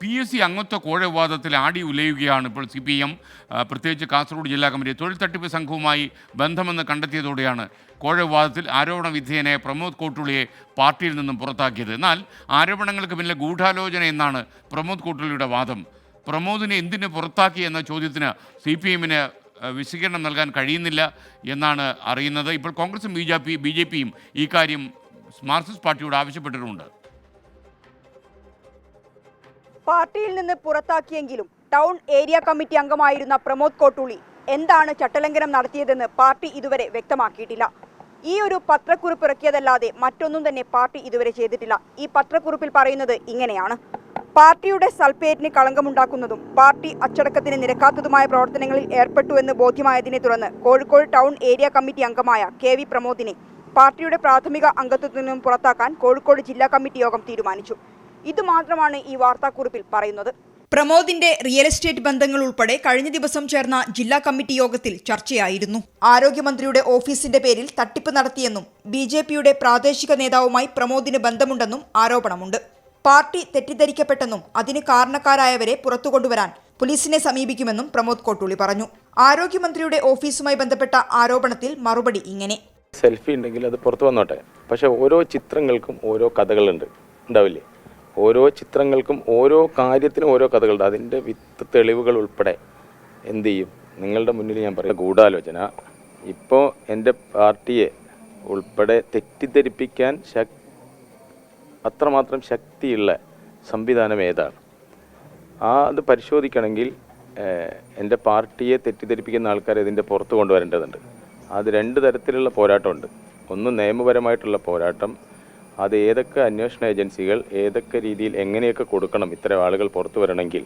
P S C അംഗത്വ കോഴ വിവാദത്തിൽ ആടി ഉലയുകയാണ് ഇപ്പോൾ സി പി എം പ്രത്യേകിച്ച് കാസർഗോഡ് ജില്ലാ കമ്മിറ്റി. തൊഴിൽ തട്ടിപ്പ് സംഘവുമായി ബന്ധമെന്ന് കണ്ടെത്തിയതോടെയാണ് കോഴ വിവാദത്തിൽ ആരോപണ വിധേയനായ പ്രമോദ് കോട്ടുളിയെ പാർട്ടിയിൽ നിന്നും പുറത്താക്കിയത്. എന്നാൽ ആരോപണങ്ങൾക്ക് പിന്നിലെ ഗൂഢാലോചന എന്നാണ് പ്രമോദ് കോട്ടുളിയുടെ വാദം. പ്രമോദിനെ എന്തിനു പുറത്താക്കി എന്ന ചോദ്യത്തിന് സി പി എമ്മിന് വിശദീകരണം നൽകാൻ കഴിയുന്നില്ല എന്നാണ് അറിയുന്നത്. ഇപ്പോൾ കോൺഗ്രസും B J P B J പിയും ഈ കാര്യം മാർക്സിസ്റ്റ് പാർട്ടിയോട് ആവശ്യപ്പെട്ടിട്ടുമുണ്ട്. പാർട്ടിയിൽ നിന്ന് പുറത്താക്കിയെങ്കിലും ടൗൺ ഏരിയ കമ്മിറ്റി അംഗമായിരുന്ന പ്രമോദ് കോട്ടൂളി എന്താണ് ചട്ടലംഘനം നടത്തിയതെന്ന് പാർട്ടി ഇതുവരെ വ്യക്തമാക്കിയിട്ടില്ല. ഈ ഒരു പത്രക്കുറിപ്പ് ഇറക്കിയതല്ലാതെ മറ്റൊന്നും തന്നെ പാർട്ടി ഇതുവരെ ചെയ്തിട്ടില്ല. ഈ പത്രക്കുറിപ്പിൽ പറയുന്നത് ഇങ്ങനെയാണ്. പാർട്ടിയുടെ സൽപ്പേരിന് കളങ്കമുണ്ടാക്കുന്നതും പാർട്ടി അച്ചടക്കത്തിന് നിരക്കാത്തതുമായ പ്രവർത്തനങ്ങളിൽ ഏർപ്പെട്ടു എന്ന് ബോധ്യമായതിനെ തുടർന്ന് കോഴിക്കോട് ടൗൺ ഏരിയ കമ്മിറ്റി അംഗമായ കെ വി പ്രമോദിനെ പാർട്ടിയുടെ പ്രാഥമിക അംഗത്വത്തിൽ നിന്നും പുറത്താക്കാൻ കോഴിക്കോട് ജില്ലാ കമ്മിറ്റി യോഗം തീരുമാനിച്ചു. ഇതുമാത്രമാണ് ഈ വാർത്താക്കുറിപ്പിൽ പറയുന്നത്. പ്രമോദിന്റെ റിയൽ എസ്റ്റേറ്റ് ബന്ധങ്ങൾ ഉൾപ്പെടെ കഴിഞ്ഞ ദിവസം ചേർന്ന ജില്ലാ കമ്മിറ്റി യോഗത്തിൽ ചർച്ചയായിരുന്നു. ആരോഗ്യമന്ത്രിയുടെ ഓഫീസിന്റെ പേരിൽ തട്ടിപ്പ് നടത്തിയെന്നും ബി ജെ പിയുടെ പ്രാദേശിക നേതാവുമായി പ്രമോദിന് ബന്ധമുണ്ടെന്നും ആരോപണമുണ്ട്. പാർട്ടി തെറ്റിദ്ധരിക്കപ്പെട്ടെന്നും അതിന് കാരണക്കാരായവരെ പുറത്തുകൊണ്ടുവരാൻ പോലീസിനെ സമീപിക്കുമെന്നും പ്രമോദ് കോട്ടൂളി പറഞ്ഞു. ആരോഗ്യമന്ത്രിയുടെ ഓഫീസുമായി ബന്ധപ്പെട്ട ആരോപണത്തിൽ മറുപടി ഇങ്ങനെ. സെൽഫി ഉണ്ടെങ്കിൽ അത് പുറത്തു വന്നോട്ടെ. പക്ഷെ ഓരോ ചിത്രങ്ങൾക്കും ഓരോ കഥകളുണ്ട്. ഉണ്ടാവില്ലേ? ഓരോ ചിത്രങ്ങൾക്കും ഓരോ കാര്യത്തിനും ഓരോ കഥകളുണ്ട്. അതിന്റെ വിത്ത് തെളിവുകൾ ഉൾപ്പെടെ എന്ത് ചെയ്യും? നിങ്ങളുടെ മുന്നിൽ ഞാൻ പറയാം. ഗൂഢാലോചന. ഇപ്പോൾ എന്റെ പാർട്ടിയെ ഉൾപ്പെടെ തെറ്റിദ്ധരിപ്പിക്കാൻ ശക് അത്രമാത്രം ശക്തിയുള്ള സംവിധാനം ഏതാണ്? ആ അത് പരിശോധിക്കണമെങ്കിൽ എന്റെ പാർട്ടിയെ തെറ്റിദ്ധരിപ്പിക്കുന്ന ആൾക്കാരെ ഇതിന്റെ പുറത്ത് കൊണ്ടുവരേണ്ടതുണ്ട്. അത് രണ്ട് തരത്തിലുള്ള പോരാട്ടമുണ്ട്. ഒന്ന് നിയമപരമായിട്ടുള്ള പോരാട്ടം അത് ഏതൊക്കെ അന്വേഷണ ഏജൻസികൾ ഏതൊക്കെ രീതിയിൽ എങ്ങനെയൊക്കെ കൊടുക്കണം ഇത്തരം ആളുകൾ പുറത്തു വരണമെങ്കിൽ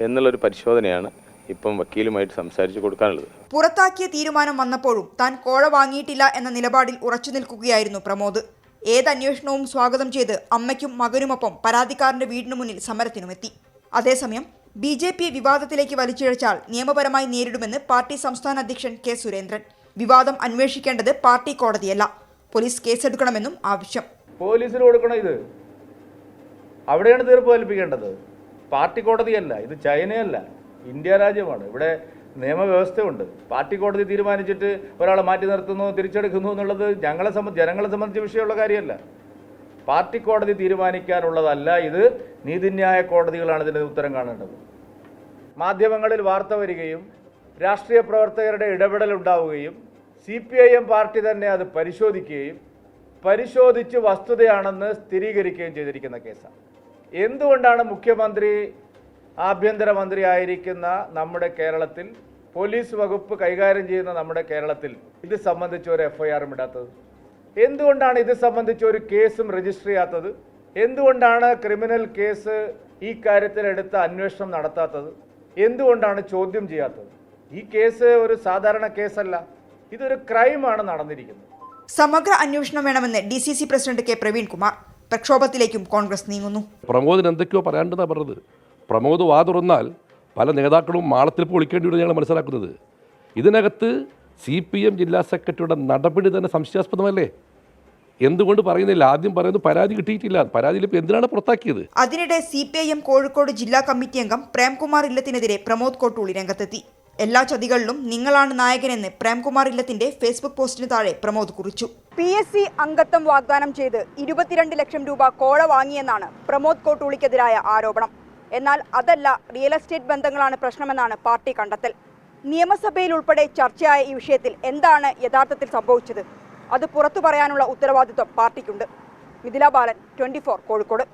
എന്നുള്ളൊരു പരിശോധനയാണ് ഇപ്പം വക്കീലുമായിട്ട് സംസാരിച്ചു കൊടുക്കാനുള്ളത്. പുറത്താക്കിയ തീരുമാനം വന്നപ്പോഴും താൻ കോഴ വാങ്ങിയിട്ടില്ല എന്ന നിലപാടിൽ ഉറച്ചു നിൽക്കുകയായിരുന്നു പ്രമോദ്. ഏത് അന്വേഷണവും സ്വാഗതം ചെയ്ത് അമ്മയ്ക്കും മകനുമൊപ്പം പരാതിക്കാരന്റെ വീടിന് മുന്നിൽ സമരത്തിനുമെത്തി അതേസമയം ബി ജെ പി വിവാദത്തിലേക്ക് വലിച്ചിഴച്ചാൽ നിയമപരമായി നേരിടുമെന്ന് പാർട്ടി സംസ്ഥാന അധ്യക്ഷൻ കെ സുരേന്ദ്രൻ. വിവാദം അന്വേഷിക്കേണ്ടത് പാർട്ടി കോടതിയല്ല. പോലീസ് കേസെടുക്കണമെന്നും ആവശ്യം. പോലീസിന് കൊടുക്കണം ഇത്? അവിടെയാണ് തീർപ്പ് കൽപ്പിക്കേണ്ടത്. പാർട്ടി കോടതിയല്ല ഇത് ചൈനയല്ല ഇന്ത്യ രാജ്യമാണ്. ഇവിടെ നിയമവ്യവസ്ഥയുണ്ട്. പാർട്ടി കോടതി തീരുമാനിച്ചിട്ട് ഒരാളെ മാറ്റി നിർത്തുന്നു തിരിച്ചെടുക്കുന്നു എന്നുള്ളത് ഞങ്ങളെ സംബന്ധിച്ച് ജനങ്ങളെ സംബന്ധിച്ച വിഷയമുള്ള കാര്യമല്ല. പാർട്ടി കോടതി തീരുമാനിക്കാനുള്ളതല്ല ഇത്. നീതിന്യായ കോടതികളാണ് ഇതിന്റെ ഉത്തരം കാണേണ്ടത്. മാധ്യമങ്ങളിൽ വാർത്ത വരികയും രാഷ്ട്രീയ പ്രവർത്തകരുടെ ഇടപെടൽ ഉണ്ടാവുകയും C P I M party തന്നെ അത് പരിശോധിക്കുകയും പരിശോധിച്ച് വസ്തുതയാണെന്ന് സ്ഥിരീകരിക്കുകയും ചെയ്തിരിക്കുന്ന കേസാണ് എന്തുകൊണ്ടാണ് മുഖ്യമന്ത്രി ആഭ്യന്തരമന്ത്രി ആയിരിക്കുന്ന നമ്മുടെ കേരളത്തിൽ പോലീസ് വകുപ്പ് കൈകാര്യം ചെയ്യുന്ന നമ്മുടെ കേരളത്തിൽ ഇത് സംബന്ധിച്ച് ഒരു എഫ് ഐ ആറും ഇടാത്തത്? എന്തുകൊണ്ടാണ് ഇത് സംബന്ധിച്ച് ഒരു കേസും രജിസ്റ്റർ ചെയ്യാത്തത്? എന്തുകൊണ്ടാണ് ക്രിമിനൽ കേസ് ഈ കാര്യത്തിൽ എടുത്ത അന്വേഷണം നടത്താത്തത്? എന്തുകൊണ്ടാണ് ചോദ്യം ചെയ്യാത്തത്? ഈ കേസ് ഒരു സാധാരണ കേസല്ല. ഇതൊരു ക്രൈമാണ് നടന്നിരിക്കുന്നത്. സമഗ്ര അന്വേഷണം വേണമെന്ന് D C C president K Praveenkumar. പ്രക്ഷോഭത്തിലേക്കും Congress നീങ്ങുന്നു. പ്രമോദിന് എന്തൊക്കെയോ പറയാണ്ടെന്നാ പറഞ്ഞത്. പ്രമോദ് വാ തുറന്നാൽ പല നേതാക്കളും മാളത്തിൽ പൊളിക്കേണ്ടി വരും ഞങ്ങൾ മനസ്സിലാക്കുന്നത്. ഇതിനകത്ത് സി പി എം ജില്ലാ സെക്രട്ടറിയുടെ നടപടി തന്നെ സംശയാസ്പദമല്ലേ? എന്തുകൊണ്ട് പറയുന്നില്ല? ആദ്യം പറയുന്നത് പരാതി കിട്ടിയിട്ടില്ല. പരാതിയിൽ ഇപ്പോൾ എന്തിനാണ് പുറത്താക്കിയത്? അതിനിടെ C P I M Kozhikode ജില്ലാ കമ്മിറ്റി അംഗം പ്രേംകുമാർ ഇല്ലത്തിനെതിരെ പ്രമോദ് കോട്ടൂളി രംഗത്തെത്തി. എല്ലാ ചതികളിലും നിങ്ങളാണ് നായകനെന്ന് പ്രേംകുമാർ ഇല്ലത്തിന്റെ ഫേസ്ബുക്ക് പോസ്റ്റിന് താഴെ പ്രമോദ് കുറിച്ചു. പി എസ് സി അംഗത്വം വാഗ്ദാനം ചെയ്ത് ഇരുപത്തിരണ്ട് ലക്ഷം രൂപ കോഴ വാങ്ങിയെന്നാണ് പ്രമോദ് കോട്ടൂളിക്കെതിരായ ആരോപണം. എന്നാൽ അതല്ല റിയൽ എസ്റ്റേറ്റ് ബന്ധങ്ങളാണ് പ്രശ്നമെന്നാണ് പാർട്ടി കണ്ടെത്തൽ. നിയമസഭയിൽ ഉൾപ്പെടെ ചർച്ചയായ ഈ വിഷയത്തിൽ എന്താണ് യഥാർത്ഥത്തിൽ സംഭവിച്ചത്? അത് പുറത്തു പറയാനുള്ള ഉത്തരവാദിത്വം പാർട്ടിക്കുണ്ട്. മിഥില ബാലൻ ട്വന്റി കോഴിക്കോട്.